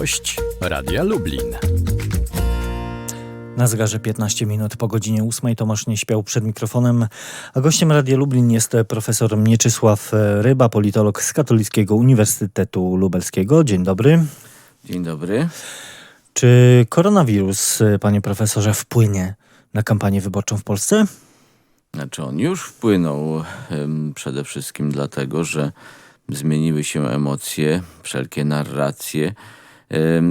Gość Radia Lublin. Na zegarze 15 minut po godzinie 8 Tomasz nie śpiał przed mikrofonem, a gościem Radia Lublin jest profesor Mieczysław Ryba, politolog z Katolickiego Uniwersytetu Lubelskiego. Dzień dobry. Dzień dobry. Czy koronawirus, panie profesorze, wpłynie na kampanię wyborczą w Polsce? Znaczy on już wpłynął przede wszystkim dlatego, że zmieniły się emocje, wszelkie narracje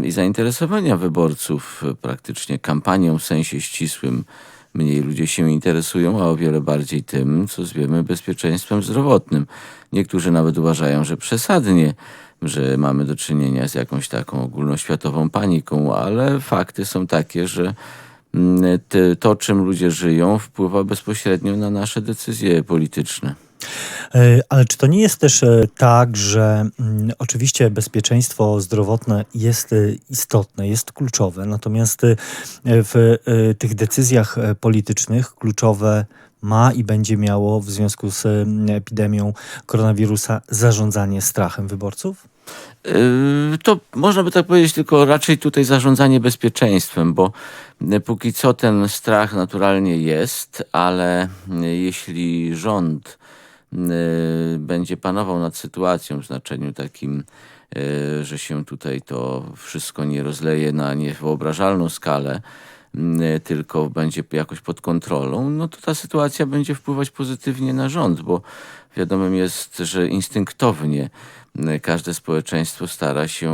i zainteresowania wyborców praktycznie kampanią w sensie ścisłym. Mniej ludzie się interesują, a o wiele bardziej tym, co zwiemy bezpieczeństwem zdrowotnym. Niektórzy nawet uważają, że przesadnie, że mamy do czynienia z jakąś taką ogólnoświatową paniką, ale fakty są takie, że mm, to, czym ludzie żyją, wpływa bezpośrednio na nasze decyzje polityczne. E, Ale czy to nie jest też e, tak, że mm, oczywiście bezpieczeństwo zdrowotne jest e, istotne, jest kluczowe, natomiast w tych decyzjach politycznych kluczowe ma i będzie miało w związku z epidemią koronawirusa zarządzanie strachem wyborców? To można by tak powiedzieć, tylko raczej tutaj zarządzanie bezpieczeństwem, bo póki co ten strach naturalnie jest, ale jeśli rząd będzie panował nad sytuacją w znaczeniu takim, y, że się tutaj to wszystko nie rozleje na niewyobrażalną skalę, y, tylko będzie jakoś pod kontrolą, no to ta sytuacja będzie wpływać pozytywnie na rząd, bo wiadomym jest, że instynktownie y, każde społeczeństwo stara się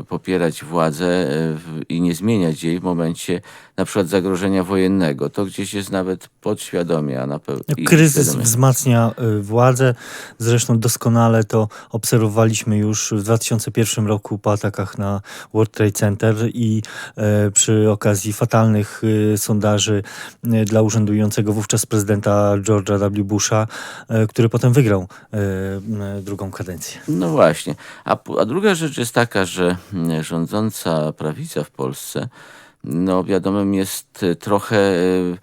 y, popierać władzę y, i nie zmieniać jej w momencie na przykład zagrożenia wojennego. To gdzieś jest nawet podświadomie, a na pewno Kryzys wzmacnia y, władzę. Zresztą doskonale to obserwowaliśmy już w 2001 roku po atakach na World Trade Center i e, przy okazji fatalnych y, sondaży y, dla urzędującego wówczas prezydenta George'a W. Busha, e, który potem wygrał e, drugą kadencję. No właśnie. A, a druga rzecz jest taka, że mm, rządząca prawica w Polsce, no wiadomym jest y, trochę y,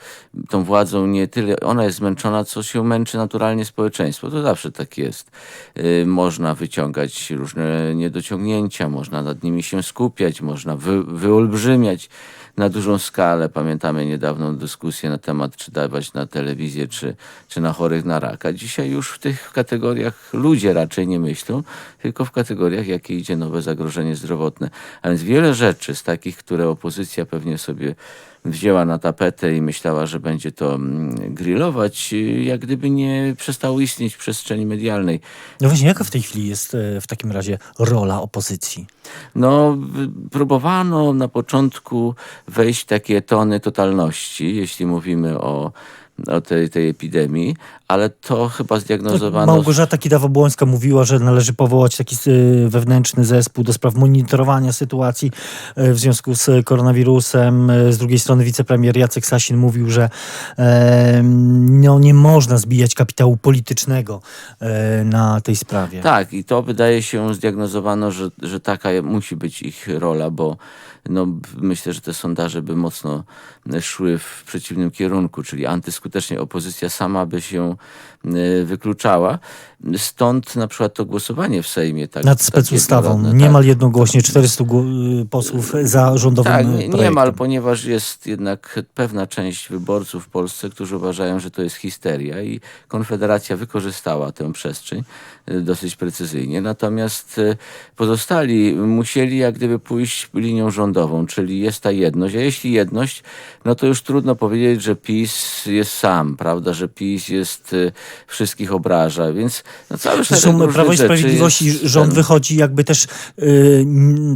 tą władzą nie tyle, ona jest zmęczona, co się męczy naturalnie społeczeństwo. To zawsze tak jest. Y, Można wyciągać różne niedociągnięcia, można nad nimi się skupiać, można wy, wyolbrzymiać na dużą skalę. Pamiętamy niedawną dyskusję na temat, czy dawać na telewizję, czy, czy na chorych na raka. Dzisiaj już w tych kategoriach ludzie raczej nie myślą, tylko w kategoriach, jakie idzie nowe zagrożenie zdrowotne. A więc wiele rzeczy z takich, które opozycja pewnie sobie wzięła na tapetę i myślała, że będzie to mm, grillować, y, jak gdyby nie przestało istnieć w przestrzeni medialnej. No właśnie, jaka w tej chwili jest e, w takim razie rola opozycji? No, próbowano na początku wejść w takie tony totalności, jeśli mówimy o, o tej, tej epidemii, ale to chyba zdiagnozowano. Małgorzata Kidawa-Błońska mówiła, że należy powołać taki y, wewnętrzny zespół do spraw monitorowania sytuacji y, w związku z koronawirusem. Y, Z drugiej strony wicepremier Jacek Sasin mówił, że e, no, nie można zbijać kapitału politycznego e, na tej sprawie. Tak, i to wydaje się zdiagnozowano, że, że taka musi być ich rola, bo no, myślę, że te sondaże by mocno szły w przeciwnym kierunku, czyli antyskutecznie opozycja sama by się y, wykluczała. Stąd na przykład to głosowanie w Sejmie. Tak, Nad specustawą. dorodne, Niemal jednogłośnie 400 gło- y, posłów za rządowym Tak, projektem. niemal, ponieważ jest jednak pewna część wyborców w Polsce, którzy uważają, że to jest histeria i Konfederacja wykorzystała tę przestrzeń y, dosyć precyzyjnie. Natomiast y, pozostali musieli jak gdyby pójść linią rządową, czyli jest ta jedność. A jeśli jedność, no to już trudno powiedzieć, że PiS jest sam, prawda, że PiS jest y, wszystkich obraża, więc no cały szereg Zresztą Prawo i rzeczy Sprawiedliwości jest rząd ten- wychodzi jakby też y,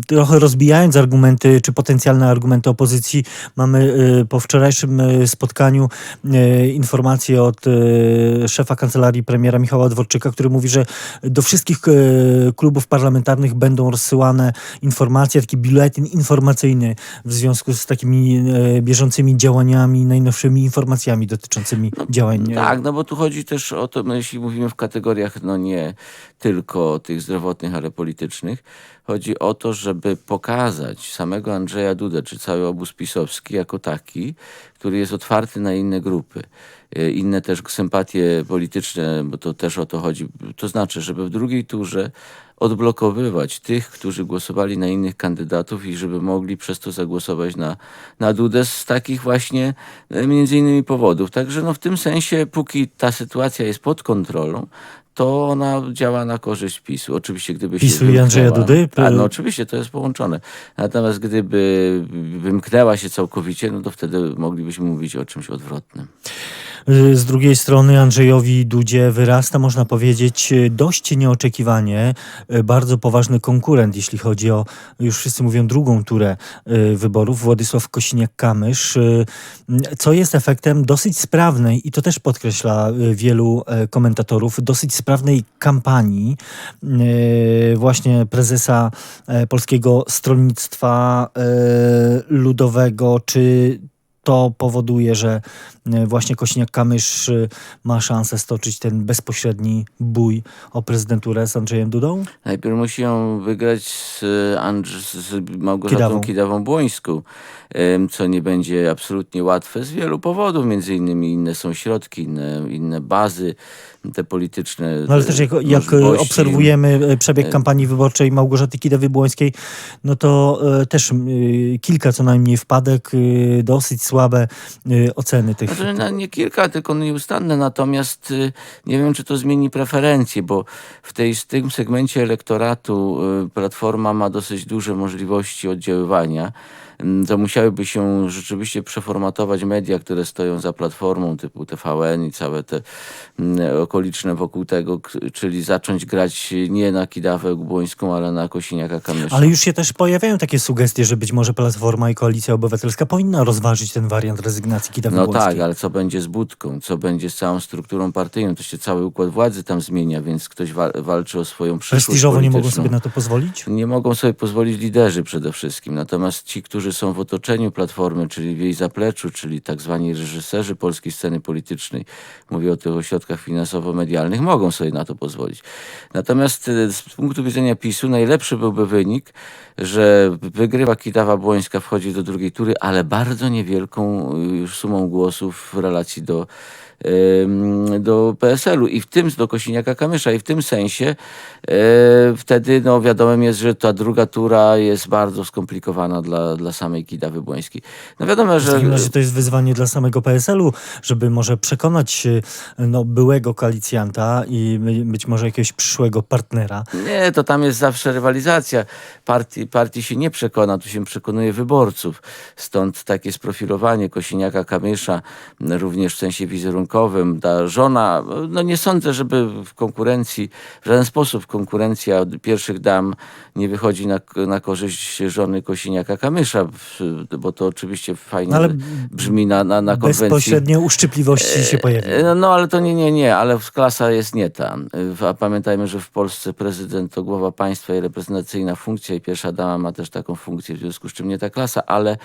trochę rozbijając argumenty, czy potencjalne argumenty opozycji. Mamy y, po wczorajszym y, spotkaniu y, informację od y, szefa kancelarii premiera Michała Dworczyka, który mówi, że do wszystkich klubów parlamentarnych będą rozsyłane informacje, taki biuletyn informacyjny w związku z takimi bieżącymi działaniami, najnowszymi informacjami dotyczącymi działań. y, Tak, no bo tu chodzi też o to, no jeśli mówimy w kategoriach no nie tylko tych zdrowotnych, ale politycznych, chodzi o to, żeby pokazać samego Andrzeja Dudę, czy cały obóz pisowski jako taki, który który jest otwarty na inne grupy, e, inne też sympatie polityczne, bo to też o to chodzi. To znaczy, żeby w drugiej turze odblokowywać tych, którzy głosowali na innych kandydatów i żeby mogli przez to zagłosować na, na Dudę z takich właśnie e, między innymi powodów. Także no w tym sensie, póki ta sytuacja jest pod kontrolą, to ona działa na korzyść PiSu. Oczywiście gdyby się PiSu i Andrzeja Dudy? A, no oczywiście, to jest połączone. Natomiast gdyby wymknęła się całkowicie, no to wtedy moglibyśmy mówić o czymś odwrotnym. Y, Z drugiej strony Andrzejowi Dudzie wyrasta, można powiedzieć, y, dość nieoczekiwanie y, bardzo poważny konkurent, jeśli chodzi o, już wszyscy mówią, drugą turę wyborów, Władysław Kosiniak-Kamysz, co jest efektem dosyć sprawnej, i to też podkreśla wielu e, komentatorów, dosyć sprawnej kampanii właśnie prezesa e, Polskiego Stronnictwa e, Ludowego, czy to powoduje, że e, właśnie Kośniak-Kamysz e, ma szansę stoczyć ten bezpośredni bój o prezydenturę z Andrzejem Dudą? Najpierw musi ją wygrać z, Andrz- z Małgorzatą Kidawą. Kidawą-Błońską, em, co nie będzie absolutnie łatwe z wielu powodów. Między innymi inne są środki, inne, inne bazy, te polityczne No ale też jak, jak e, obserwujemy e, przebieg kampanii wyborczej Małgorzaty Kidawy-Błońskiej, no to e, też e, kilka co najmniej wpadek, e, dosyć słabe e, oceny tych. Znaczy, no, nie kilka, tylko nieustanne. Natomiast y, nie wiem, czy to zmieni preferencje, bo w, tej, w tym segmencie elektoratu y, Platforma ma dosyć duże możliwości oddziaływania. Ym, To musiałyby się rzeczywiście przeformatować media, które stoją za Platformą, typu TVN i całe te mm, okoliczne wokół tego, czyli zacząć grać nie na Kidawę Błońską, ale na Kosiniaka-Kamysza. Ale już się też pojawiają takie sugestie, że być może Platforma i Koalicja Obywatelska powinna rozważyć ten wariant rezygnacji Kidawy No tak, ale co będzie z budką? Co będzie z całą strukturą partyjną? To się cały układ władzy tam zmienia, więc ktoś wa- walczy o swoją przyszłość Prestiżowo nie mogą sobie na to pozwolić? Nie mogą sobie pozwolić liderzy przede wszystkim. Natomiast ci, którzy są w otoczeniu Platformy, czyli w jej zapleczu, czyli tak zwani reżyserzy polskiej sceny politycznej, mówię o tych ośrodkach finansowo-medialnych, mogą sobie na to pozwolić. Natomiast e, z punktu widzenia PiSu najlepszy byłby wynik, że wygrywa Kitawa Błońska, wchodzi do drugiej tury, ale bardzo niewielką już sumą głosów w relacji do do PSL-u i w tym do Kosiniaka-Kamysza i w tym sensie e, wtedy no wiadomym jest, że ta druga tura jest bardzo skomplikowana dla, dla samej Kidawy Błońskiej. No wiadomo, W że takim razie to jest wyzwanie dla samego PSL-u, żeby może przekonać e, no, byłego koalicjanta i być może jakiegoś przyszłego partnera. Nie, to tam jest zawsze rywalizacja. Partii, partii się nie przekona, tu się przekonuje wyborców. Stąd takie sprofilowanie Kosiniaka Kamysza, m, również w sensie wizerunkowym. Ta żona, no nie sądzę, żeby w konkurencji, w żaden sposób konkurencja od pierwszych dam nie wychodzi na, na korzyść żony Kosiniaka Bo to oczywiście fajnie No brzmi na, na, na konwencji. Bezpośrednio uszczypliwości się pojawią. E, No, ale to nie, nie, nie, ale klasa jest nie ta. E, A pamiętajmy, że w Polsce prezydent to głowa państwa i reprezentacyjna funkcja i pierwsza dama ma też taką funkcję, w związku z czym nie ta klasa, ale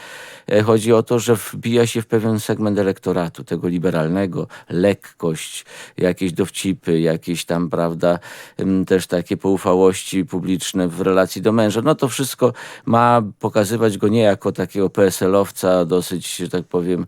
e, chodzi o to, że wbija się w pewien segment elektoratu, tego liberalnego, lekkość, jakieś dowcipy, jakieś tam, prawda, też takie poufałości publiczne w relacji do męża. No to wszystko ma pokazywać go nie jako takiego PSL-owca dosyć, że tak powiem,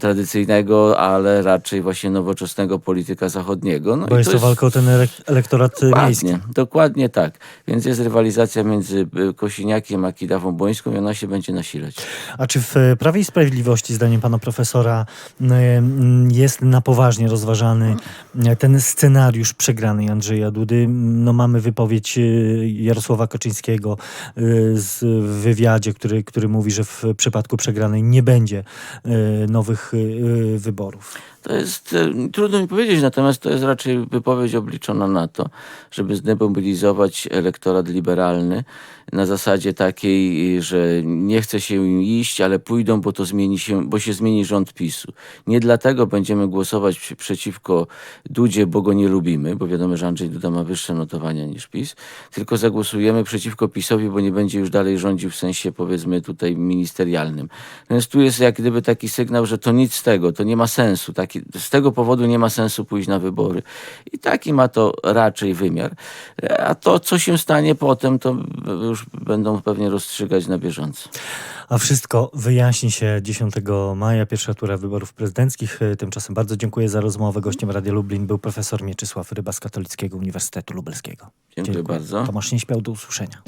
tradycyjnego, ale raczej właśnie nowoczesnego polityka zachodniego. No Bo jest to walka o ten elek- elektorat e, miejski. Dokładnie, dokładnie tak. Więc jest rywalizacja między y, Kosiniakiem a Kidawą Błońską i ona się będzie nasilać. A czy w e, Prawie i Sprawiedliwości, zdaniem pana profesora, jest na poważnie rozważany e, ten scenariusz przegranej Andrzeja Dudy? No mamy wypowiedź e, Jarosława Kaczyńskiego e, z, w wywiadzie, który, który mówi, że w przypadku przegranej nie będzie e, nowych e, wyborów. To jest e, trudno mi powiedzieć, natomiast to jest raczej wypowiedź obliczona na to, żeby zdemobilizować elektorat liberalny na zasadzie takiej, że nie chce się im iść, ale pójdą, bo to zmieni się, bo się zmieni rząd PiSu. Nie dlatego będziemy głosować przeciwko Dudzie, bo go nie lubimy, bo wiadomo, że Andrzej Duda ma wyższe notowania niż PiS, tylko zagłosujemy przeciwko PiSowi, bo nie będzie już dalej rządził w sensie powiedzmy tutaj ministerialnym. Więc tu jest jak gdyby taki sygnał, że to nic z tego, to nie ma sensu. Taki, z tego powodu nie ma sensu pójść na wybory. I taki ma to raczej wymiar. A to, co się stanie potem, to już będą pewnie rozstrzygać na bieżąco. A wszystko wyjaśni się 10 maja, pierwsza tura wyborów prezydenckich. Tymczasem bardzo dziękuję za rozmowę. Gościem Radia Lublin był profesor Mieczysław Ryba z Katolickiego Uniwersytetu Lubelskiego. Dziękuję bardzo. Tomasz nie śpiał, do usłyszenia.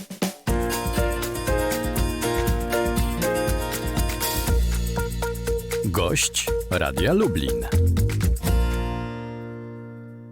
Gość Radia Lublin.